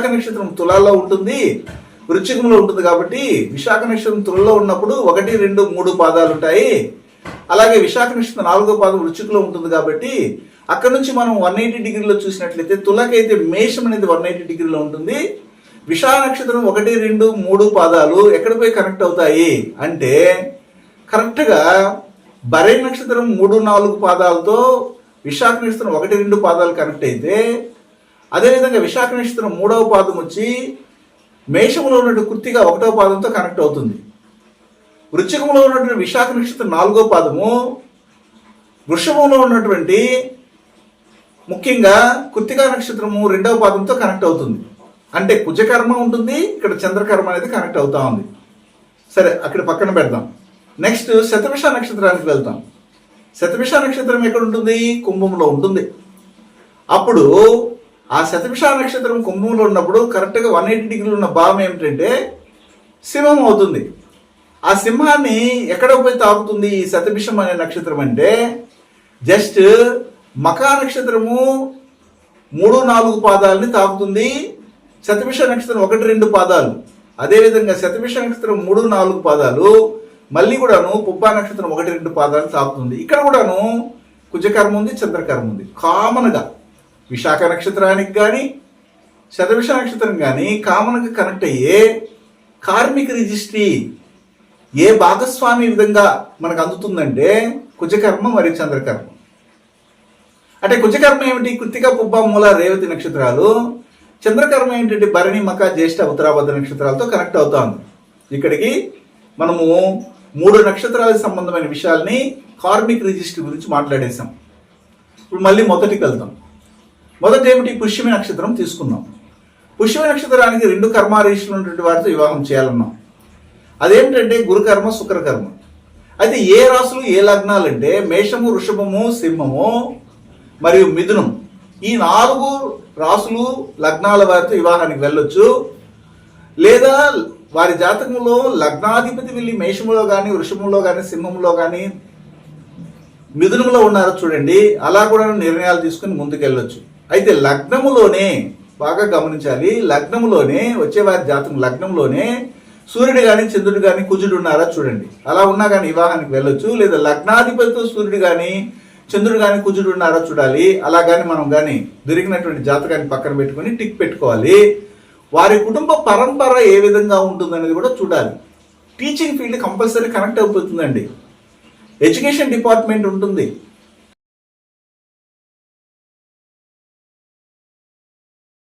విశాఖ నక్షత్రం తులాల్లో ఉంటుంది వృచ్చికంలో ఉంటుంది కాబట్టి విశాఖ నక్షత్రం తులలో ఉన్నప్పుడు ఒకటి రెండు మూడు పాదాలు ఉంటాయి. అలాగే విశాఖ నక్షత్రం నాలుగో పాదం వృచ్చికలో ఉంటుంది కాబట్టి అక్కడ నుంచి మనం వన్ ఎయిటీ డిగ్రీలో చూసినట్లయితే తులకైతే మేషం అనేది వన్ ఎయిటీ డిగ్రీలో ఉంటుంది. విశాఖ నక్షత్రం ఒకటి రెండు మూడు పాదాలు ఎక్కడ పోయి కనెక్ట్ అవుతాయి అంటే కరెక్ట్గా బరే నక్షత్రం మూడు నాలుగు పాదాలతో విశాఖ నక్షత్రం ఒకటి రెండు పాదాలు కనెక్ట్ అయితే అదేవిధంగా విశాఖ నక్షత్రం మూడవ పాదం వచ్చి మేషంలో ఉన్నటువంటి కుర్తిగా ఒకటవ పాదంతో కనెక్ట్ అవుతుంది. వృచ్చికంలో ఉన్నటువంటి విశాఖ నక్షత్రం నాలుగో పాదము వృషభంలో ఉన్నటువంటి ముఖ్యంగా కృతికా నక్షత్రము రెండవ పాదంతో కనెక్ట్ అవుతుంది. అంటే కుజకర్మ ఉంటుంది ఇక్కడ చంద్రకర్మ అనేది కనెక్ట్ అవుతా ఉంది. సరే అక్కడ పక్కన పెడదాం. నెక్స్ట్ శతభిష నక్షత్రానికి వెళ్తాం. శతభిష నక్షత్రం ఎక్కడ ఉంటుంది? కుంభంలో ఉంటుంది. అప్పుడు ఆ శతభిష నక్షత్రం కుంభంలో ఉన్నప్పుడు కరెక్ట్గా వన్ ఎయిటీ డిగ్రీలు ఉన్న భావం ఏమిటంటే సింహం అవుతుంది. ఆ సింహాన్ని ఎక్కడ పోయి తాకుతుంది ఈ శతభిషం అనే నక్షత్రం అంటే జస్ట్ మకా నక్షత్రము మూడు నాలుగు పాదాలని తాకుతుంది. శతభిష నక్షత్రం ఒకటి రెండు పాదాలు. అదేవిధంగా శతభిష నక్షత్రం మూడు నాలుగు పాదాలు. మళ్ళీ కూడాను పుప్పా నక్షత్రం ఒకటి రెండు పాదాలు తాకుతుంది. ఇక్కడ కూడాను కుజకర్మ ఉంది చంద్రకర్మ ఉంది. కామన్గా విశాఖ నక్షత్రానికి కానీ శతభిష నక్షత్రం కానీ కామన్గా కనెక్ట్ అయ్యే కార్మిక రిజిస్ట్రీ ఏ భాగస్వామి విధంగా మనకు అందుతుందంటే కుజకర్మ మరియు చంద్రకర్మ. అంటే కుజకర్మ ఏమిటి? కృత్తిక పుబ్బ మూల రేవతి నక్షత్రాలు. చంద్రకర్మ ఏంటంటే భరణి మక జ్యేష్ఠ ఉత్తరాభద్ర నక్షత్రాలతో కనెక్ట్ అవుతాం ఇక్కడికి మనము మూడు నక్షత్రాలకు సంబంధమైన విషయాల్ని కార్మిక్ రిజిస్ట్రీ గురించి మాట్లాడేశాం. ఇప్పుడు మళ్ళీ మొదటికి వెళ్తాం మొదట ఏమిటి పుష్యమి నక్షత్రం తీసుకున్నాం పుష్యమి నక్షత్రానికి రెండు కర్మారీషులు ఉన్నటువంటి వారితో వివాహం చేయాలన్నాం. అదేమిటంటే గురుకర్మ శుక్రకర్మ. అయితే ఏ రాసులు ఏ లగ్నాలు అంటే మేషము వృషభము సింహము మరియు మిథునం ఈ నాలుగు రాసులు లగ్నాల వారితో వివాహానికి వెళ్ళొచ్చు. లేదా వారి జాతకంలో లగ్నాధిపతి వెళ్ళి మేషములో కానీ వృషభంలో కానీ సింహంలో కానీ మిథునంలో ఉన్నారో చూడండి అలా కూడా నిర్ణయాలు తీసుకుని ముందుకెళ్ళొచ్చు. అయితే లగ్నములోనే బాగా గమనించాలి లగ్నములోనే వచ్చే వారి జాతకం లగ్నంలోనే సూర్యుడు కానీ చంద్రుడు కానీ కుజుడు ఉన్నారా చూడండి. అలా ఉన్నా కానీ వివాహానికి వెళ్ళొచ్చు లేదా లగ్నాధిపతితో సూర్యుడు కానీ చంద్రుడు కానీ కుజుడు ఉన్నారా చూడాలి. అలా కానీ మనం కానీ దొరికినటువంటి జాతకాన్ని పక్కన పెట్టుకొని టిక్ పెట్టుకోవాలి. వారి కుటుంబ పరంపర ఏ విధంగా ఉంటుందనేది కూడా చూడాలి. టీచింగ్ ఫీల్డ్ కంపల్సరీ కనెక్ట్ అయిపోతుందండి. ఎడ్యుకేషన్ డిపార్ట్మెంట్ ఉంటుంది.